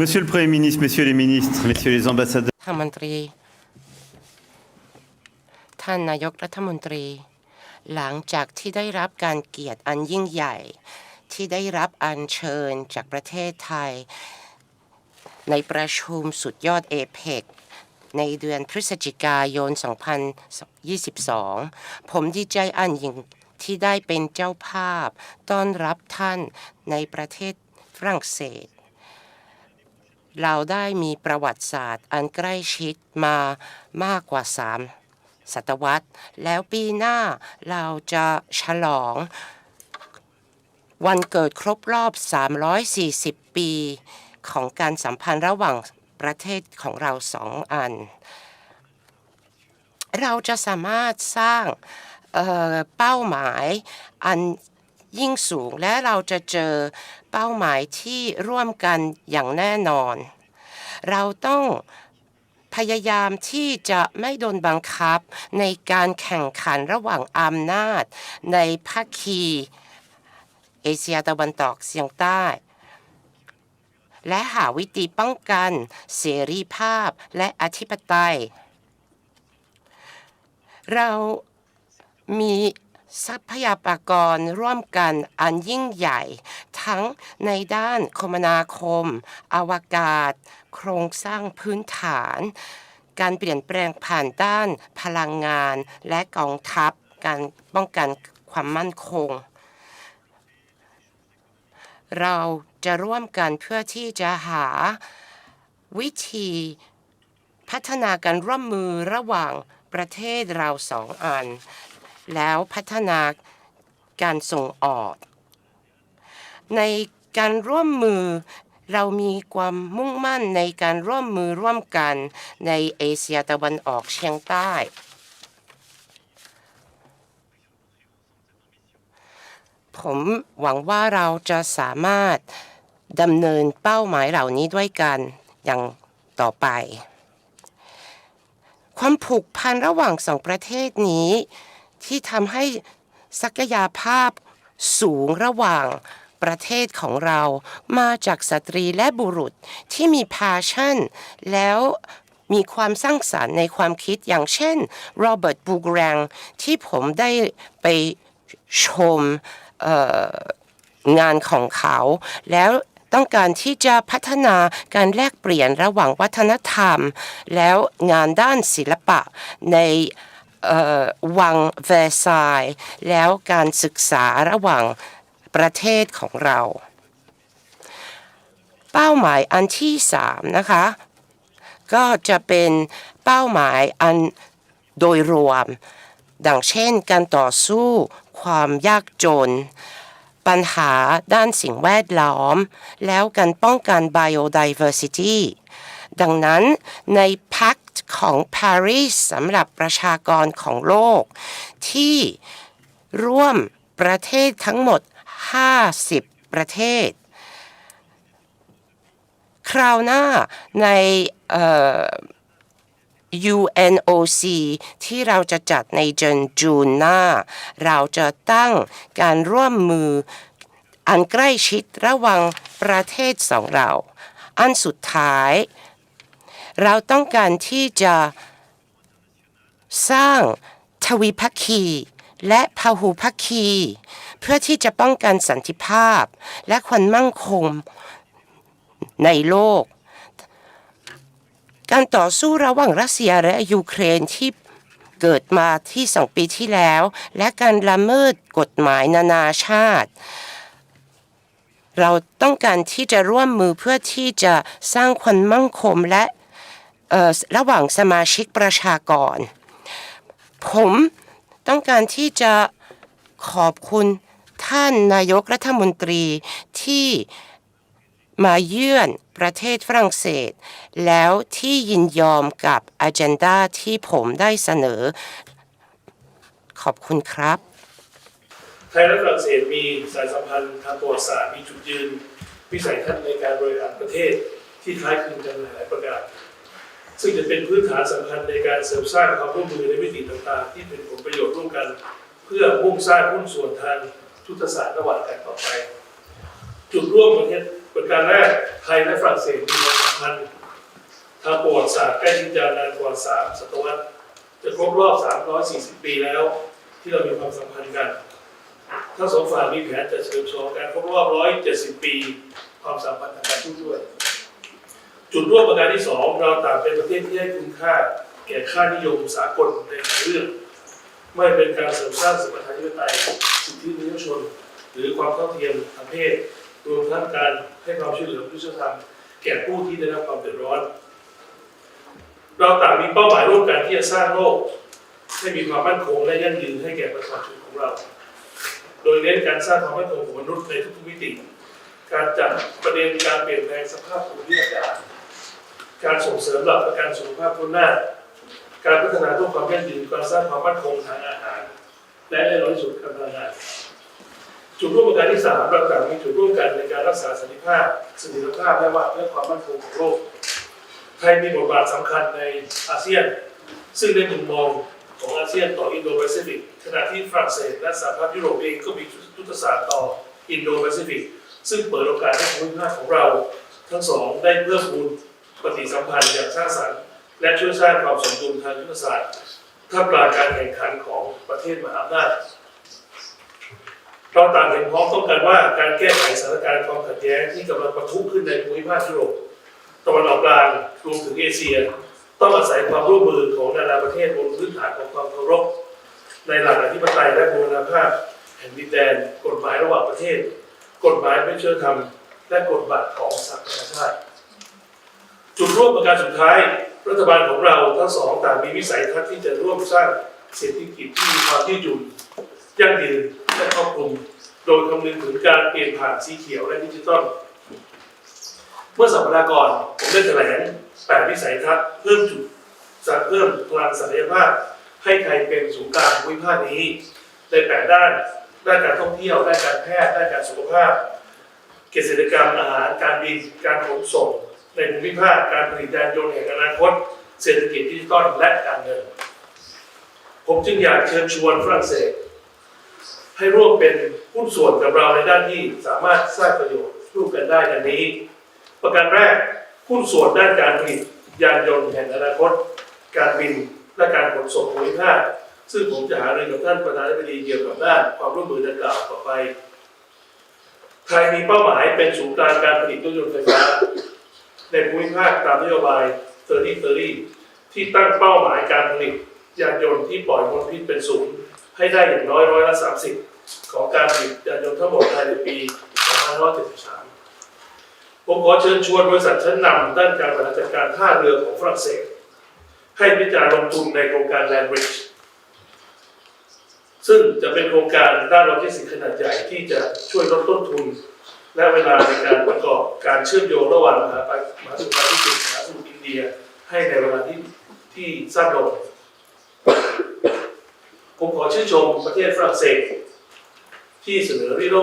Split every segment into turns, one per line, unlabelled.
Monsieur le Premier ministre, Messieurs les ministres, Messieurs les ambassadeurs,
ท่านมนตรี ท่านนายกรัฐมนตรี หลังจากที่ได้รับการเกียรติอันยิ่งใหญ่ ที่ได้รับอัญเชิญจากประเทศไทย ในประชุมสุดยอดเอเปกในเดือนพฤศจิกายน 2022 ผมดีใจอันยิ่งที่ได้เป็นเจ้าภาพ ต้อนรับท่านในประเทศฝรั่งเศส เราได้มีประวัติศาสตร์อันใกล้ชิดมามากกว่าสามศตวรรษ แล้วปีหน้าเราจะฉลอง วันเกิดครบรอบ 340 ปีของการสัมพันธ์ระหว่างประเทศของเราสองอัน เราจะสามารถสร้างเเป้าหมายอัน ยิ่งสูงและเราจะเจอเป้าหมายที่ร่วมกันอย่างแน่นอน เราต้องพยายามที่จะไม่โดนบังคับในการแข่งขันระหว่างอำนาจ ในภาคีเอเชียตะวันตกเฉียงใต้ และหาวิธีป้องกันเสรีภาพและอธิปไตย เรามี ทรัพยากรร่วมกันอันยิ่งใหญ่ ทั้งในด้านคมนาคม อวกาศ โครงสร้างพื้นฐาน การเปลี่ยนแปลงผ่านด้านพลังงาน และกองทัพ การป้องกันความมั่นคง เราจะร่วมกันเพื่อที่จะหาวิธีพัฒนาการร่วมมือระหว่างประเทศเราสองอัน แล้วพัฒนาการส่งออก ในการร่วมมือเรามีความมุ่งมั่นในการร่วมมือร่วมกันในเอเชียตะวันออกเฉียงใต้ ผมหวังว่าเราจะสามารถดำเนินเป้าหมายเหล่านี้ด้วยกันอย่างต่อไป ความผูกพันระหว่างสองประเทศนี้ ที่ทำให้ศักยภาพสูงระหว่างประเทศของเรามาจากสตรีและบุรุษที่มี passion แล้วมีความสร้างสรรค์ในความคิดอย่างเช่นโรเบิร์ตบูกแรงที่ผมได้ไปชมงานของเขา แล้วต้องการที่จะพัฒนาการแลกเปลี่ยนระหว่างวัฒนธรรม แล้วงานด้านศิลปะใน วังแวร์ซายแล้วการศึกษาระหว่างประเทศของเรา เป้าหมายอันที่สามนะคะ ก็จะเป็นเป้าหมายอันโดยรวม ดังเช่นการต่อสู้ความยากจน ปัญหาด้านสิ่งแวดล้อม แล้วการป้องกัน biodiversity ดังนั้นในพักของปารีสสำหรับประชากรของโลก ที่ร่วมประเทศทั้งหมด 50 ประเทศ คราวหน้าใน UNOC ที่เราจะจัดในเดือนจูนหน้า เราจะตั้งการร่วมมืออันใกล้ชิดระหว่างประเทศสองเรา อันสุดท้าย เราต้องการที่จะสร้างทวีพักคี และพหุพักคี เพื่อที่จะป้องกันสันติภาพ และความมั่งคงในโลก การต่อสู้ระหว่างรัสเซียและยูเครนที่เกิดมาที่สองปีที่แล้ว และการละเมิดกฎหมายนานาชาติ เราต้องการที่จะร่วมมือเพื่อที่จะสร้างความมั่งคงและ ระหว่างสมาชิกประชากร ผมต้องการที่จะขอบคุณท่านนายกรัฐมนตรีที่มาเยือนประเทศฝรั่งเศส แล้วที่ยินยอมกับอ g e n d a ที่ผมได้เสนอ ขอบคุณครับ
ไทยและฝรั่งเศสมีสายสัมพันธ์ทางประวัติศาสตร์มีจุดยืน วิสัยทัศน์ในการบริหารประเทศที่คล้ายคลึงกันหลายประการ ซึ่งจะเป็นพื้นฐานสำคัญในการเสริมสร้างความร่วมมือในมิติต่างๆ ที่เป็นผลประโยชน์ร่วมกัน เพื่อมุ่งสร้างหุ้นส่วนทางยุทธศาสตร์ระหว่างกันต่อไป จุดร่วมประเทศประการแรกไทยและฝรั่งเศสมีความสัมพันธ์ทางประวัติศาสตร์ใกล้ชิดยาวนานกว่าสามศตวรรษจะครบรอบ 340 ปีแล้ว ที่เรามีความสัมพันธ์กัน ทั้งสองฝ่ายมีแผนจะเฉลิมฉลองการครบรอบ 170 ปี ความสัมพันธ์ทางการทูตด้วย จุดร่วมประการที่สองเราต่างเป็นประเทศที่ให้คุณค่า แก่ค่านิยมสากลในหลายเรื่อง ไม่เป็นการเสริมสร้างสมรรถนะธิปไตยสิทธิมนุษยชน หรือความเท่าเทียมทางเพศรวมทั้งการให้ความช่วยเหลือมนุษยธรรมแก่ผู้ที่ได้รับความเดือดร้อน เราต่างมีเป้าหมายร่วมกันที่จะสร้างโลกให้มีความมั่นคงและยั่งยืนให้แก่ประชาชนของเรา โดยเน้นการสร้างความมั่นคงของมนุษย์ในทุกมิติ การจัดประเด็นการเปลี่ยนแปลงสภาพภูมิอากาศ การส่งเสริมหลักประกันสุขภาพทุนหน้า การพัฒนาเพื่อความยั่งยืนการสร้างความมั่นคงทางอาหาร และในร้อยสุดการพลังงานจุดร่วมประการที่สามเราต่างมีจุดร่วมกันในการรักษาสันติภาพสถียรภาพและว่าและความมั่นคงของโลกไทยมีบทบาทสำคัญในอาเซียน ซึ่งในมุมมองของอาเซียนต่ออินโดแปซิฟิกขณะที่ฝรั่งเศสและสหภาพยุโรปเองก็มียุทธศาสตร์ต่ออินโดแปซิฟิกซึ่งเปิดโอกาสให้ภูมิภาคของเรา ทั้งสองได้เพิ่มพูน ปฏิสัมพันธ์อย่างสร้างสรรค์และช่วยสร้างความสมดุลทางยุทธศาสตร์ท่ามกลางการแข่งขันของประเทศมหาอำนาจเราต่างเห็นพ้องต้องกันว่าการแก้ไขสถานการณ์ความขัดแย้งที่กำลังปะทุขึ้นในภูมิภาคยุโรปตะวันออกกลางรวมถึงเอเชีย ต้องอาศัยความร่วมมือของนานาประเทศบนพื้นฐานของความเคารพในหลักอธิปไตยและบูรณาภาพแห่งดินแดน กฎหมายระหว่างประเทศ กฎหมายไม่เชื่อธรรมและกฎบัตรของสหประชาชาติ จุดร่วมประการสุดท้าย รัฐบาลของเราทั้งสองต่างมีวิสัยทัศน์ที่จะร่วมสร้างเศรษฐกิจที่มีความยืดหยุ่นยั่งยืนและครอบคลุม โดยคำนึงถึงการเปลี่ยนผ่านสีเขียวและดิจิทัลเมื่อสัปดาห์ก่อนผมได้แถลงแปดวิสัยทัศน์เพิ่มจุดจะเพิ่มพลังศักยภาพให้ไทยเป็นศูนย์กลางภูมิภาคนี้ในแปดด้านด้านการท่องเที่ยวด้านการแพทย์ด้านการสุขภาพ เกษตรกรรมอาหารการบินการขนส่ง ในภูมิภาคการผลิตยานยนต์แห่งอนาคต เศรษฐกิจดิจิตอลและการเงิน ผมจึงอยากเชิญชวนฝรั่งเศส ให้ร่วมเป็นหุ้นส่วนกับเราในด้านที่สามารถสร้างประโยชน์ร่วมกันได้ดังนี้ ประการแรกหุ้นส่วนด้านการผลิตยานยนต์แห่งอนาคต การบินและการขนส่งภูมิภาคซึ่งผมจะหารือกับท่านประธานาธิบดีเกี่ยวกับด้านความร่วมมือดังกล่าวต่อไป ไทยมีเป้าหมายเป็นศูนย์กลางการผลิตรถยนต์ไฟฟ้า ในภูมิภาคตามนโยบาย 30-30 ที่ตั้งเป้าหมายการผลิตยานยนต์ที่ปล่อยมลพิษเป็นศูนย์ให้ได้อย่างน้อยร้อยละ30 ของการผลิตยานยนต์ทั้งหมดภายในปี2573ผมขอเชิญชวนบริษัทชั้นนำด้านการบริหารจัดการท่าเรือของฝรั่งเศส ให้พิจารณาลงทุนในโครงการ Land Bridge ซึ่งจะเป็นโครงการด้านโลจิสติกส์ขนาดใหญ่ที่จะช่วยลดต้นทุน และเวลาในการประกอบการเชื่อมโยงระหว่างมหาปมหาสมุทรแปซิฟิกมหาสมุทรอินเดีย ให้ในเวลาที่ที่สั้นลงผมขอชื่นชมประเทศฝรั่งเศส ที่เสนอริโร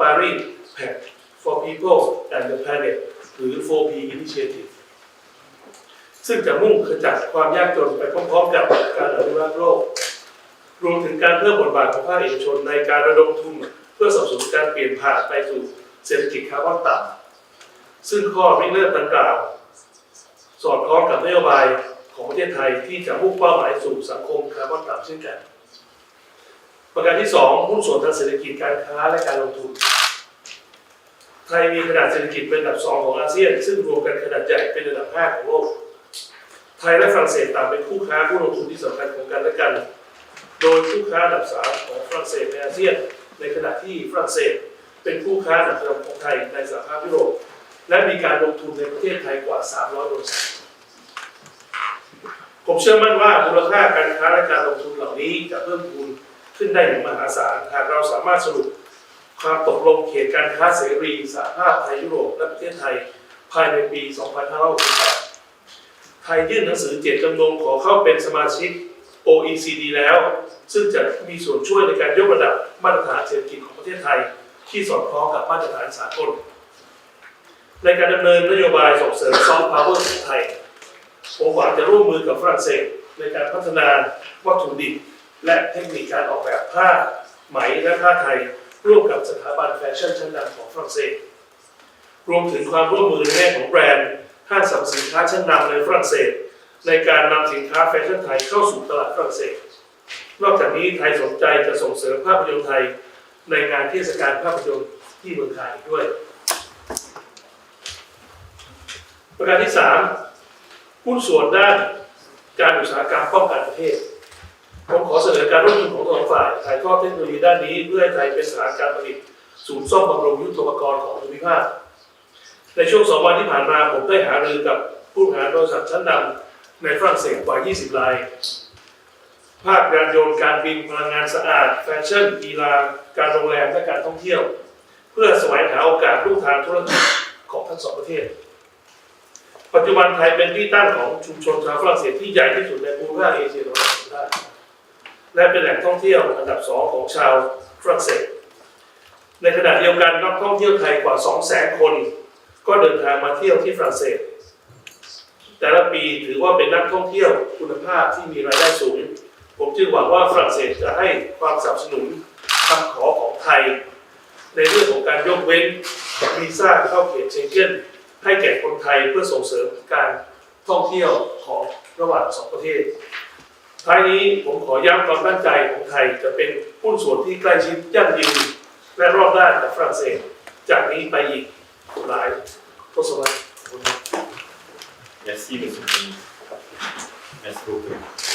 ปารีสแพ for people and the planet หรือ 4P Initiative ซึ่งจะมุ่งขจัดความยากจนไปพร้อมๆกับการอนุรักษ์โลก รวมถึงการเพิ่มบทบาทของภาคเอกชนในการระดมทุนเพื่อสนับสนุนการเปลี่ยนผ่านไปสู่ เศรษฐกิจคาร์บอนต่ำซึ่งข้อริเริ่มดังกล่าว สอดคล้องกับนโยบายของประเทศไทยที่จะมุ่งเป้าหมายสู่สังคมคาร์บอนต่ำเช่นกัน ประการที่สองหุ้นส่วนทางเศรษฐกิจการค้าและการลงทุน ไทยมีขนาดเศรษฐกิจเป็นอันดับสองของอาเซียน ซึ่งรวมกันขนาดใหญ่เป็นอันดับห้าของโลก ไทยและฝรั่งเศสต่างเป็นคู่ค้าผู้ลงทุนที่สำคัญของกันและกัน โดยคู่ค้าอันดับสามของฝรั่งเศสในอาเซียน ในขณะที่ฝรั่งเศส เป็นคู่ค้าอันดับสอของไทยในสหภาพยุโรป และมีการลงทุนในประเทศไทยกว่า 300บริษัทผมเชื่อมั่นว่ามูลค่าการค้าและการลงทุนเหล่านี้จะเพิ่มพูนขึ้นได้อย่างมหาศาลหากเราสามารถสรุปความตกลงเขตการค้าเสรีสหภาพไทยยุโรปและประเทศไทยภายในปี 2568 ไทยยื่นหนังสือเจตจำนงขอเข้าเป็นสมาชิก OECD แล้ว ซึ่งจะมีส่วนช่วยในการยกระดับมาตรฐานเศรษฐกิจของประเทศไทย ที่สอดคล้องกับมาตรฐานสากล ในการดำเนินนโยบายส่งเสริมซอฟต์พาวเวอร์ของไทยผมหวังจะร่วมมือกับฝรั่งเศสในการพัฒนาวัตถุดิบและเทคนิคการออกแบบผ้าไหมและผ้าไทย ร่วมกับสถาบันแฟชั่นชั้นนำของฝรั่งเศส รวมถึงความร่วมมือในแง่ของแบรนด์ห้างสรรพสินค้าชั้นนำในฝรั่งเศส ในการนำสินค้าแฟชั่นไทยเข้าสู่ตลาดฝรั่งเศส นอกจากนี้ไทยสนใจจะส่งเสริมภาพยนตร์ไทย ในงานเทศกาลภาพยนตร์ที่เมืองไทยด้วยประการที่3หุ้นส่วนด้านการอุตสาหกรรมป้องกันประเทศผมขอเสนอการร่วมมือของทั้งสองฝ่ายถ่ายทอดเทคโนโลยีด้านนี้ เพื่อให้ไทยเป็นสถานการผลิตศูนย์ซ่อมบำรุงยุทธปกรณ์ของภูมิภาค ในช่วงสองวันที่ผ่านมาผมได้หารือกับผู้บริหารบริษัทชั้นนำในฝรั่งเศสกว่า 20 ราย ภาคยานยนต์การบินพลังงานสะอาด แฟชั่นกีฬาการโรงแรมและการท่องเที่ยว เพื่อแสวงหาโอกาสร่วมทางธุรกิจของทั้งสองประเทศ ปัจจุบันไทยเป็นที่ตั้งของชุมชนชาวฝรั่งเศสที่ใหญ่ที่สุดในภูมิภาคเอเชียตะวันออกเฉียงใต้และเป็นแหล่งท่องเที่ยวอันดับสองของชาวฝรั่งเศส ในขณะเดียวกันนักท่องเที่ยวไทยกว่า 200,000 คน ก็เดินทางมาเที่ยวที่ฝรั่งเศส แต่ละปีถือว่าเป็นนักท่องเที่ยวคุณภาพที่มีรายได้สูง ผมจึงหวังว่าฝรั่งเศสจะให้ความสนับสนุนคำขอของไทย ในเรื่องของการยกเว้นวีซ่าเข้าเขตเชงเก้นให้แก่คนไทยเพื่อส่งเสริมการท่องเที่ยวของระหว่างสองประเทศ ท้ายนี้ผมขอย้ำความตั้งใจของไทยจะเป็นหุ้นส่วนที่ใกล้ชิดยั่งยืนและรอบด้านกับฝรั่งเศส จากนี้ไปอีกหลายทศวรรษ
Merci, monsieur le ministre. Merci beaucoup.